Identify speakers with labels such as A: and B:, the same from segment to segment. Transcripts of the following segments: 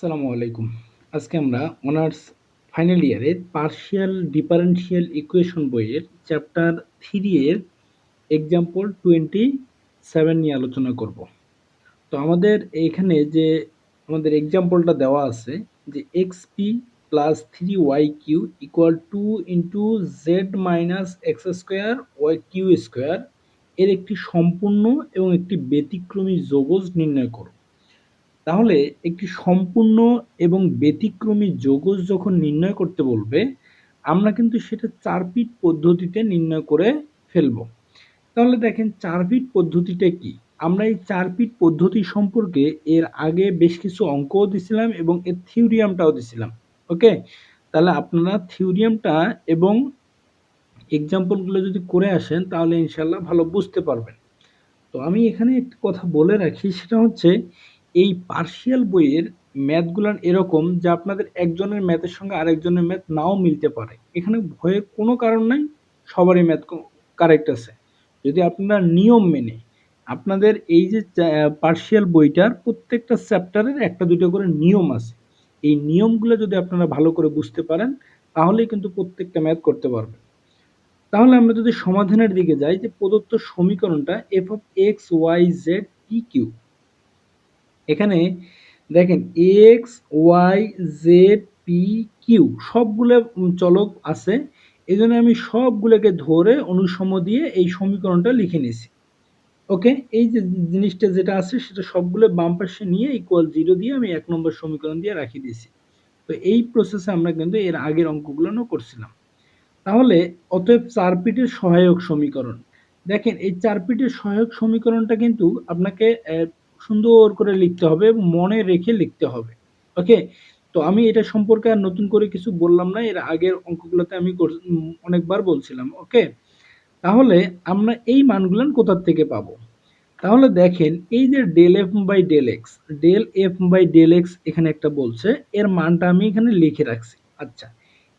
A: আসসালামু আলাইকুম। আজকে আমরা অনার্স ফাইনাল ইয়ারের পার্শিয়াল ডিফারেনশিয়াল ইকুয়েশন বইয়ের চ্যাপ্টার থ্রি এর এক্সাম্পল টোয়েন্টি সেভেন নিয়ে আলোচনা করব। তো আমাদের এইখানে যে আমাদের এক্সাম্পলটা দেওয়া আছে যে X P plus three Y Q equal to into Z minus X square Y Q square এর একটি সম্পূর্ণ এবং একটি ব্যতিক্রমী যোগজ নির্ণয় করো তাহলে একটি সম্পূর্ণ এবং ব্যতিক্রমী যোগজ যখন নির্ণয় করতে বলবে, আমরা কিন্তু সেটা চারপিট পদ্ধতিতে নির্ণয় করে ফেলব। তাহলে দেখেন চারপিট পদ্ধতিটা কি? আমরা এই চারপিট পদ্ধতি সম্পর্কে এর আগে বেশ কিছু অঙ্কও দিছিলাম এবং এর থিওরিয়ামটাও দিছিলাম, ওকে? তাহলে আপনারা থিওরিয়ামটা এবং এক্সাম্পলগুলো যদি করে আসেন, তাহলে ইনশাল্লাহ ভালো বুঝতে পারবেন। তো আমি এখানে একটি কথা বলে রাখি, সেটা হচ্ছে এই পার্শিয়াল বইয়ের ম্যাথগুলান এরকম যে আপনাদের একজনের ম্যাথের সঙ্গে আরেকজনের ম্যাথ নাও মিলতে পারে। এখানে ভয়ের কোনো কারণ নাই, সবারই ম্যাথ কারেক্ট আছে। যদি আপনারা নিয়ম মেনে আপনাদের এই যে পার্শিয়াল বইটার প্রত্যেকটা চ্যাপ্টারের একটা দুটো করে নিয়ম আছে, এই নিয়মগুলো যদি আপনারা ভালো করে বুঝতে পারেন, তাহলেই কিন্তু প্রত্যেকটা ম্যাথ করতে পারবেন। তাহলে আমরা যদি সমাধানের দিকে যাই, যে প্রদত্ত সমীকরণটা F of X Y Z P Q এখানে দেখেন X Y Z P Q সবগুলো চলক আছে। এই জন্য আমি সবগুলোকে ধরে অনুসম দিয়ে এই সমীকরণটা লিখে নিয়েছি। ওকে এই যে জিনিসটা যেটা আছে সেটা সবগুলো বাম পাশে নিয়ে ইকুয়াল জিরো দিয়ে আমি এক নম্বর সমীকরণ দিয়ে রাখি দিয়েছি। তো এই প্রসেসে আমরা কিন্তু এর আগের অঙ্কগুলো করছিলাম। তাহলে অতএব চার পিটের সহায়ক সমীকরণ। দেখেন এই চার পিটের সহায়ক সমীকরণটা কিন্তু আপনাকে সুন্দর করে লিখতে হবে, মনে রেখে লিখতে হবে। ওকে তো আমি এটা সম্পর্কে আর নতুন করে কিছু বললাম না, এর আগের অঙ্কগুলোতে আমি অনেকবার বলছিলাম ওকে তাহলে আমরা এই মানগুলো কোথার থেকে পাবো? তাহলে দেখেন, এই যে del F by del X del F by del X এখানে একটা বলছে, এর মানটা আমি এখানে লিখে রাখছি। আচ্ছা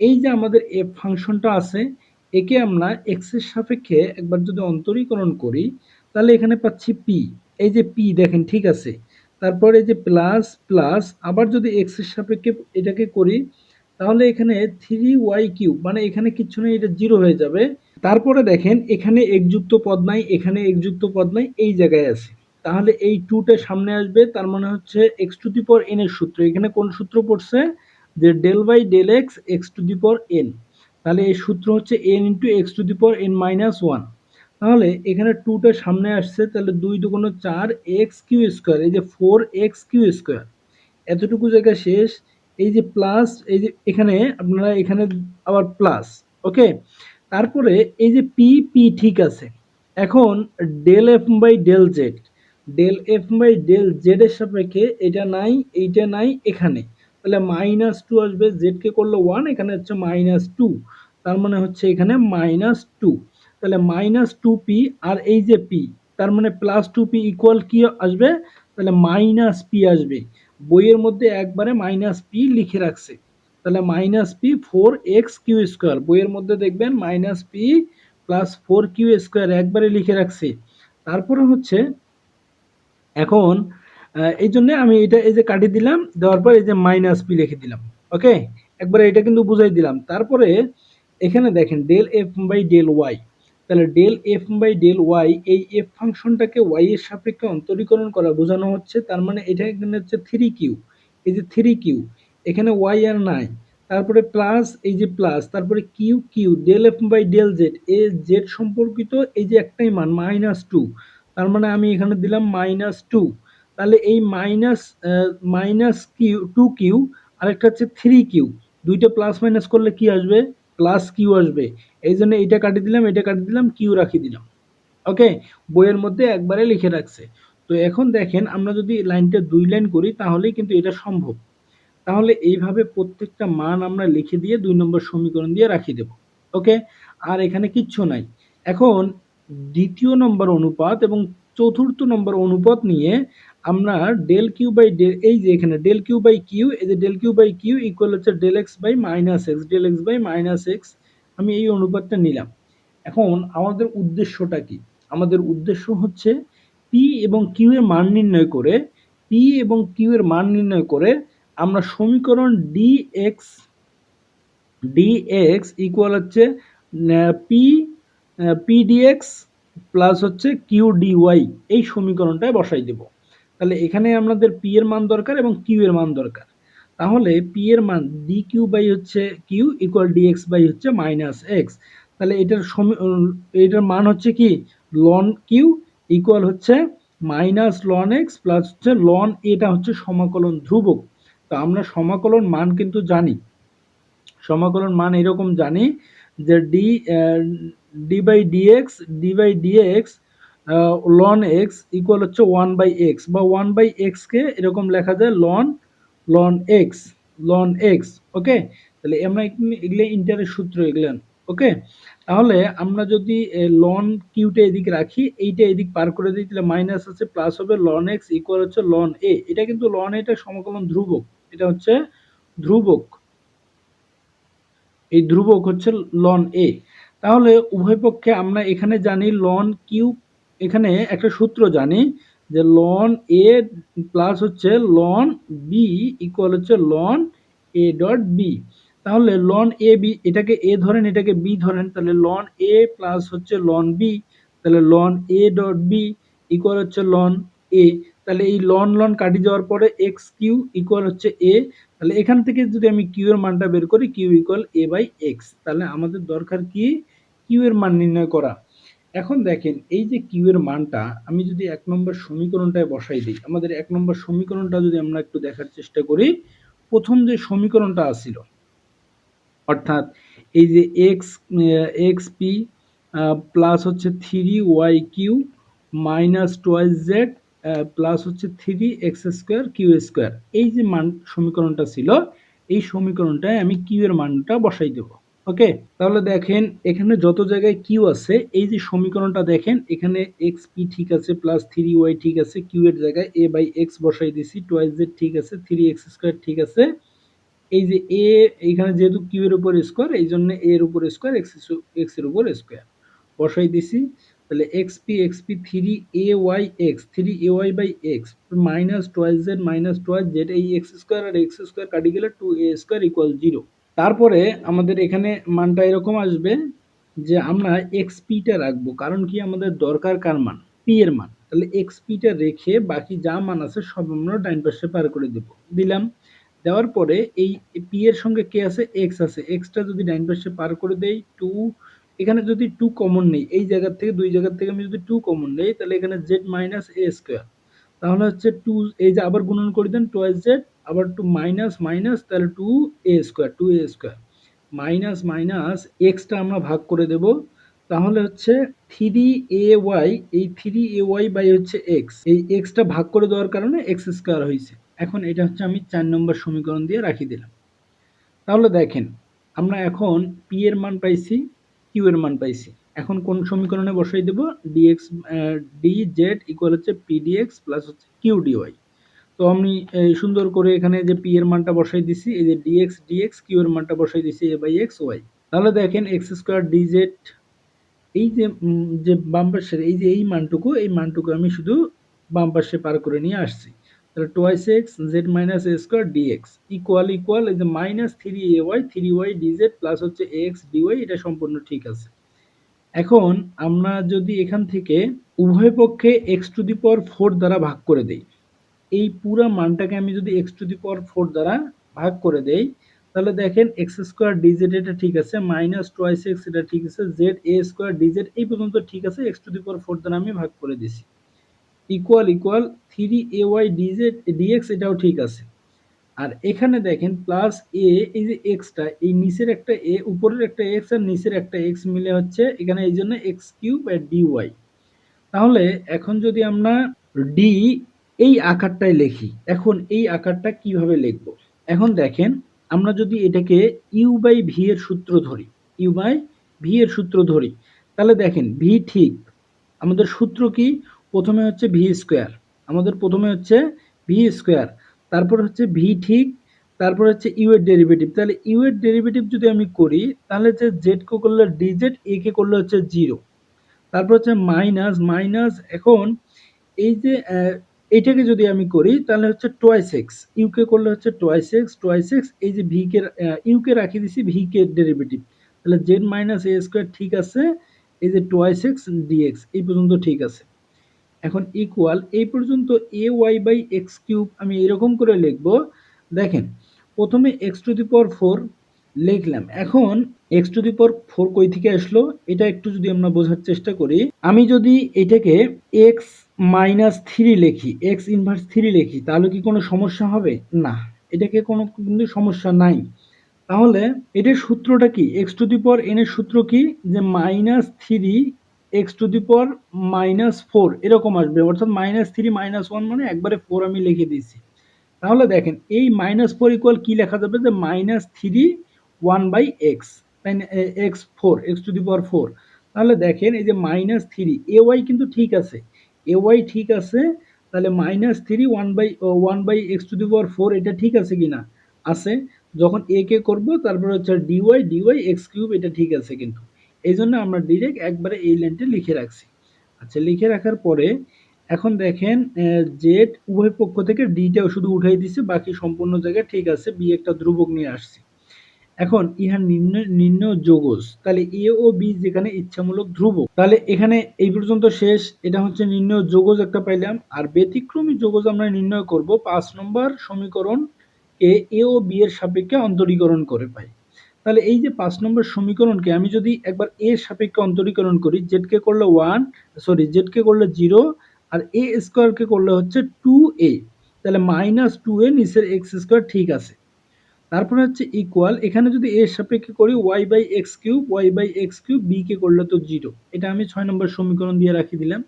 A: এই যে আমাদের এফ ফাংশনটা আছে, একে আমরা এক্সের সাপেক্ষে একবার যদি অন্তরীকরণ করি, তাহলে এখানে পাচ্ছি পি এই যে পি দেখেন, ঠিক আছে? তারপর এই যে প্লাস প্লাস আবার যদি এক্সের সাপেক্ষে এটাকে করি, তাহলে এখানে থ্রি ওয়াই কিউ মানে এখানে কিছু নেই, এটা জিরো হয়ে যাবে। তারপরে দেখেন, এখানে একযুক্ত পদ নাই, এখানে একযুক্ত পদ নাই, এই জায়গায় আছে। তাহলে এই টুটা সামনে আসবে, তার মানে হচ্ছে x to the power N এর সূত্র। এখানে কোন সূত্র পড়ছে? যে del by del X X to the power N তাহলে এই সূত্র হচ্ছে N into X to the power N minus one তাহলে এখানে টুটা সামনে আসছে, তাহলে দুই দুগুণ চার এক্স কিউ স্কোয়ার, এই যে ফোর এক্স কিউ স্কোয়ার। এতটুকু জায়গা শেষ। এই যে প্লাস এই যে এখানে, আপনারা এখানে আবার প্লাস ওকে তারপরে এই যে পি পি ঠিক আছে। এখন del F by del Z del F by del Z এর সাপেক্ষে এটা নাই, এইটা নাই, এখানে। তাহলে মাইনাস টু আসবে জেডকে করল ওয়ান এখানে হচ্ছে মাইনাস টু তার মানে হচ্ছে এখানে মাইনাস টু তাহলে মাইনাস টু পি আর এই যে পি তার মানে প্লাস টু পি ইকুয়াল কি আসবে? তাহলে মাইনাস পি আসবে। বইয়ের মধ্যে একবারে মাইনাস পি লিখে রাখছে। তাহলে minus P four X Q square বইয়ের মধ্যে দেখবেন minus P plus four Q square একবারে লিখে রাখছে। তারপরে হচ্ছে, এখন এই জন্যে আমি এটা এই যে কাটিয়ে দিলাম, দেওয়ার পর এই যে মাইনাস পি লিখে দিলাম। ওকে একবারে এটা কিন্তু বুঝাই দিলাম। তারপরে, এখানে দেখেন del F by del Y তাহলে del F by del Y এই এফ ফাংশনটাকে ওয়াই এর সাপেক্ষে অন্তরীকরণ করা বোঝানো হচ্ছে, তার মানে এটা এখানে হচ্ছে থ্রি কিউ এই যে থ্রি কিউ এখানে ওয়াই আর নাই, তারপরে প্লাস এই যে প্লাস তারপরে Q Q del F by del Z A Z সম্পর্কিত এই যে একটাই মান মাইনাস টু তার মানে আমি এখানে দিলাম মাইনাস টু তাহলে এই minus minus Q two Q আরেকটা হচ্ছে থ্রি কিউ দুইটা প্লাস মাইনাস করলে কি আসবে? প্লাস কিউ আসবে। এই জন্য এইটা কাটি দিলাম এটা কাটি দিলাম কিউ রাখি দিলাম। ওকে বইয়ের মধ্যে একবারে লিখে রাখছে। তো এখন দেখেন, আমরা যদি লাইনটা দুই লাইন করি, তাহলেই কিন্তু এটা সম্ভব। তাহলে এইভাবে প্রত্যেকটা মান আমরা লিখে দিয়ে দুই নম্বর সমীকরণ দিয়ে রাখি দেব। ওকে আর এখানে কিচ্ছু নাই। এখন দ্বিতীয় নম্বর অনুপাত এবং চতুর্থ নম্বর অনুপাত নিয়ে আমরা ডেল কিউ বাই ডেল এই যে এখানে ডেল কিউ বাই কিউ এই যে del Q by Q equal হচ্ছে del X by minus X del X by minus X আমি এই অনুপাতটা নিলাম। এখন আমাদের উদ্দেশ্যটা কি? আমাদের উদ্দেশ্য হচ্ছে পি এবং কিউ এর মান নির্ণয় করে পি এবং কিউ এর মান নির্ণয় করে আমরা সমীকরণ D X D X equal হচ্ছে P P D X plus হচ্ছে কিউ ডি ওয়াই এই সমীকরণটায় বসাই দেব। তাহলে এখানে আমাদের পি এর মান দরকার এবং কিউ এর মান দরকার। তাহলে পি এর মান ডি কিউ বাই হচ্ছে Q equal D X by হচ্ছে মাইনাস এক্স তাহলে এটার এটার মান হচ্ছে কি? লন কিউ ইকুয়াল হচ্ছে মাইনাস লন এক্স প্লাস হচ্ছে লন এটা হচ্ছে সমাকলন ধ্রুবক। তো আমরা সমাকলন মান কিন্তু জানি। সমাকলন মান এরকম জানি যে D D by DX D by DX ln X equal হচ্ছে ওয়ান বাই এক্স বা ওয়ান বাই এক্সকে এরকম লেখা যায় ln ln X ln X okay তাহলে আমরা এগুলো ইন্টারের সূত্র এগুলেন ওকে তাহলে আমরা যদি লন কিউটা এদিকে রাখি, এইটা এদিক পার করে দিই, তাহলে মাইনাস আছে প্লাস হবে লন এক্স ইকুয়াল হচ্ছে লন এ এটা কিন্তু লন এটা সমকলন ধ্রুবক, এটা হচ্ছে ধ্রুবক। এই ধ্রুবক হচ্ছে লন এ তাহলে উভয় পক্ষে আমরা এখানে জানি লন কিউ এখানে একটা সূত্র জানি যে লন এ প্লাস হচ্ছে লন বি ইকুয়াল হচ্ছে লন এ ডট বি তাহলে লন এ বি এটাকে এ ধরেন, এটাকে বি ধরেন, তাহলে লন এ প্লাস হচ্ছে লন বি তাহলে ln A dot B equal হচ্ছে লন এ তাহলে এই লন লন কাটি যাওয়ার পরে এক্স কিউ ইকুয়াল হচ্ছে এ তাহলে এখান থেকে যদি আমি কিউ এর মানটা বের করি Q equal A by X তাহলে আমাদের দরকার কি? কিউ এর মান নির্ণয় করা। এখন দেখেন, এই যে কিউ এর মানটা, আমি যদি এক নম্বর সমীকরণটায় বসাই দিই, আমাদের এক নম্বর সমীকরণটা যদি আমরা একটু দেখার চেষ্টা করি, প্রথম যে সমীকরণটা আসছিল অর্থাৎ এই যে এক্স এক্স পি প্লাস হচ্ছে three Y Q minus twice Z plus হচ্ছে three X square Q square এই যে মান, সমীকরণটা ছিল, এই সমীকরণটায় আমি কিউ এর মানটা বসাই দেব। ওকে তাহলে দেখেন এখানে যত জায়গায় কিউ আছে, এই যে সমীকরণটা দেখেন, এখানে এক্স পি ঠিক আছে প্লাস থ্রি ওয়াই ঠিক আছে কিউ এর জায়গায় এ বাই এক্স বসাই দিছি টোয়াইস জেড ঠিক আছে থ্রি এক্স স্কোয়ার ঠিক আছে। এই যে এ এইখানে যেহেতু কিউ এর উপর স্কোয়ার এই জন্য এর উপর স্কোয়ার এক্স এক্সের উপর স্কোয়ার বসাই দিছি, তাহলে X P X P three A Y X three A Y by X minus twelve Z minus twelve Z এই এক্স স্কোয়ার আর এক্স স্কোয়ার কাটি গেলে two A square equal zero তারপরে আমাদের এখানে মানটা এরকম আসবে যে আমরা এক্স পিটা রাখব। কারণ কি? আমাদের দরকার কার মান? পি এর মান। তাহলে এক্স পিটা রেখে বাকি যা মান আছে সব আমরা ডাইন পাশে পার করে দেব। দিলাম। দেওয়ার পরে এই পি এর সঙ্গে কে আছে এক্স আছে। এক্সটা যদি ডাইন পাশে পার করে দেই টু এখানে যদি টু কমন নেই, এই জায়গার থেকে দুই জায়গার থেকে আমি যদি টু কমন নেই, তাহলে এখানে জেড মাইনাস এ স্কোয়ার তাহলে হচ্ছে টু এই যে আবার গুণন করে দেন টোয়াইস জেড আবার টু মাইনাস মাইনাস তাহলে two A square two A square minus minus extra আমরা ভাগ করে দেব। তাহলে হচ্ছে থ্রি এ ওয়াই এই থ্রি এ ওয়াই বাই হচ্ছে এক্স এই এক্সটা ভাগ করে দেওয়ার কারণে এক্স স্কোয়ার হয়েছে এখন এটা হচ্ছে আমি চার নম্বর সমীকরণ দিয়ে রাখি দিলাম। তাহলে দেখেন, আমরা এখন পি এর মান পাইছি কিউ এর মান পাইছি। এখন কোন সমীকরণে বসাই দেব? D X D Z equal হচ্ছে পি ডিএক্স প্লাস হচ্ছে কিউ ডিওয়াই তো আমি সুন্দর করে এখানে যে পি এর মানটা বসাই দিছি, এই যে ডিএক্স ডিএক্স কিউ এর মানটা বসাই দিছি এ বাই এক্স ওয়াই তাহলে দেখেন এক্স স্কোয়ার ডি জেড এই যে যে বাম এই যে এই মানটুকু এই মানটুকু আমি শুধু বাম পাশে পার করে নিয়ে আসছি। তাহলে twice X Z minus A square D X equal equal এই যে minus three A Y three Y D Z plus হচ্ছে এক্স ডিওয়াই এটা সম্পূর্ণ ঠিক আছে। এখন আমরা যদি এখান থেকে উভয় পক্ষে X to the power four দ্বারা ভাগ করে দেই এই পুরো মানটাকে আমি যদি X to the power four দ্বারা ভাগ করে দেই, তাহলে দেখেন এক্স স্কোয়ার ডিজেড এটা ঠিক আছে মাইনাস টোয়াইস এক্স এটা ঠিক আছে জেড এ স্কোয়ার ডিজেড এই পর্যন্ত ঠিক আছে X to the power four দ্বারা আমি ভাগ করে দিছি। Equal equal three A Y D Z D X এটাও ঠিক আছে। আর এখানে দেখেন প্লাস এ এই যে এক্সটা এই নিচের একটা এ উপরের একটা এক্স আর নিচের একটা এক্স মিলে হচ্ছে এখানে এই জন্য এক্স কিউব আর ডি ওয়াই তাহলে এখন যদি আমরা ডি এই আকারটাই লিখি। এখন এই আকারটা কীভাবে লিখব? এখন দেখেন, আমরা যদি এটাকে ইউ বাই ভি এর সূত্র ধরি ইউ বাই ভি এর সূত্র ধরি, তাহলে দেখেন ভি ঠিক, আমাদের সূত্র কি? প্রথমে হচ্ছে ভি স্কোয়ার আমাদের প্রথমে হচ্ছে ভি স্কোয়ার তারপর হচ্ছে ভি ঠিক, তারপর হচ্ছে ইউ এর ডেরিভেটিভ তাহলে ইউ এর ডেরিভেটিভ যদি আমি করি, তাহলে হচ্ছে জেড কে করলে ডিজেড এ কে করলে হচ্ছে জিরো তারপর হচ্ছে মাইনাস মাইনাস এখন এই যে এইটাকে যদি আমি করি, তাহলে হচ্ছে টোয়াইস এক্স ইউকে করলে হচ্ছে টোয়াইস এক্স টোয়াইস এক্স এই যে ভি কে ইউকে রাখি দিছি ভি কে ডেরিভেটিভ তাহলে জেড মাইনাস এ স্কোয়ার ঠিক আছে, এই যে টোয়াইস এক্স ডিএক্স এই পর্যন্ত ঠিক আছে। এখন ইকুয়াল এই পর্যন্ত A Y by X cube আমি এরকম করে লিখব। দেখেন, প্রথমে X to the power four লিখলাম। এখন X to the power four কই থেকে আসলো? এটা একটু যদি আমরা বোঝার চেষ্টা করি। আমি যদি এটাকে এক্স মাইনাস থ্রি লিখি এক্স ইনভার্স থ্রি লিখি, তাহলে কি কোনো সমস্যা হবে? না, এটাকে কোনো কিন্তু সমস্যা নাই। তাহলে এটার সূত্রটা কি? X to the power N এর সূত্র কি? যে minus three X to the power minus four এরকম আসবে। অর্থাৎ মাইনাস থ্রি মাইনাস ওয়ান মানে একবারে ফোর আমি লিখে দিয়েছি। তাহলে দেখেন, এই মাইনাস ফোর ইকুয়াল কি লেখা যাবে? যে minus three one by x তাই x four x to the power four তাহলে দেখেন, এই যে মাইনাস থ্রি এ ওয়াই কিন্তু ঠিক আছে। এ ওয়াই ঠিক আছে, তাহলে minus three one by one by x to the power four এটা ঠিক আছে কি না আছে, যখন এ কে করব, তারপরে হচ্ছে ডিওয়াই ডিওয়াই এক্স কিউব এটা ঠিক আছে কিন্তু। এই জন্য আমরা ডিরেক্ট একবারে এই লাইনটা লিখে রাখছি। আচ্ছা লিখে রাখার পরে এখন দেখেন জেড উভয় পক্ষ থেকে ডিটাও শুধু উঠাই দিছে, বাকি সম্পূর্ণ জায়গায় ঠিক আছে বি একটা ধ্রুবক নিয়ে আসছি। এখন ইহার নির্ণয় নির্ণয় যোগজ, তাহলে এ ও বি যেখানে ইচ্ছামূলক ধ্রুবক তাহলে এখানে এই পর্যন্ত শেষ, এটা হচ্ছে নির্ণয় যোগজ একটা পাইলাম, আর ব্যতিক্রমী যোগজ আমরা নির্ণয় করব পাঁচ নম্বর সমীকরণ এ এ ও বি এর সাপেক্ষে অন্তরীকরণ করে পাই। তাহলে এই যে পাঁচ নম্বর সমীকরণকে আমি যদি একবার এ সাপেক্ষে অন্তরীকরণ করি জেডকে করলে ওয়ান সরি জেডকে করলে জিরো আর এ স্কোয়ারকে করলে হচ্ছে টু এ তাহলে মাইনাস টু এ নিচের এক্স স্কোয়ার ঠিক আছে। তারপরে হচ্ছে ইকুয়াল এখানে যদি এর সাপেক্ষে করি y by x cube y by x cube b কে করলে তো জিরো এটা আমি ছয় নম্বর সমীকরণ দিয়ে রাখি দিলাম।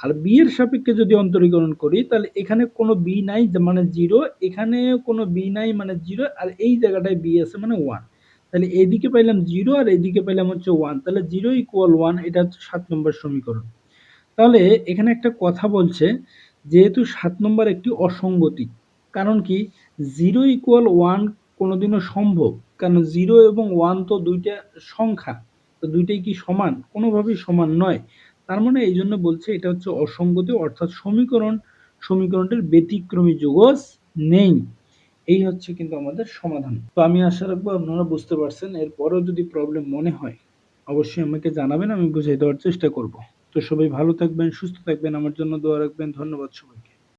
A: আর বি এর সাপেক্ষে যদি অন্তরীকরণ করি, তাহলে এখানে কোনো বি নাই মানে জিরো এখানে কোনো বি নাই মানে জিরো আর এই জায়গাটায় বি আছে মানে ওয়ান তাহলে এইদিকে পাইলাম জিরো আর এইদিকে পাইলাম হচ্ছে ওয়ান তাহলে জিরো ইকুয়াল ওয়ান এটা হচ্ছে সাত নম্বর সমীকরণ। তাহলে এখানে একটা কথা বলছে, যেহেতু সাত নম্বর একটি অসঙ্গতি, কারণ কি? জিরো ইকুয়াল ওয়ান কোনোদিনও সম্ভব। কারণ জিরো এবং ওয়ান তো দুইটা সংখ্যা। তো দুইটাই কি সমান? কোনোভাবেই সমান নয়। তার মানে এই জন্য বলছে এটা হচ্ছে অসঙ্গতি, অর্থাৎ সমীকরণ, সমীকরণটির ব্যতিক্রমী যোগজ নেই। এই হচ্ছে কিন্তু আমাদের সমাধান। তো আমি আশা রাখব আপনারা বুঝতে পারছেন, এরপরেও যদি প্রবলেম মনে হয়, অবশ্যই আমাকে জানাবেন, আমি বুঝিয়ে দেওয়ার চেষ্টা করব। তো সবাই ভালো থাকবেন, সুস্থ থাকবেন, আমার জন্য দোয়া রাখবেন, ধন্যবাদ সবাইকে।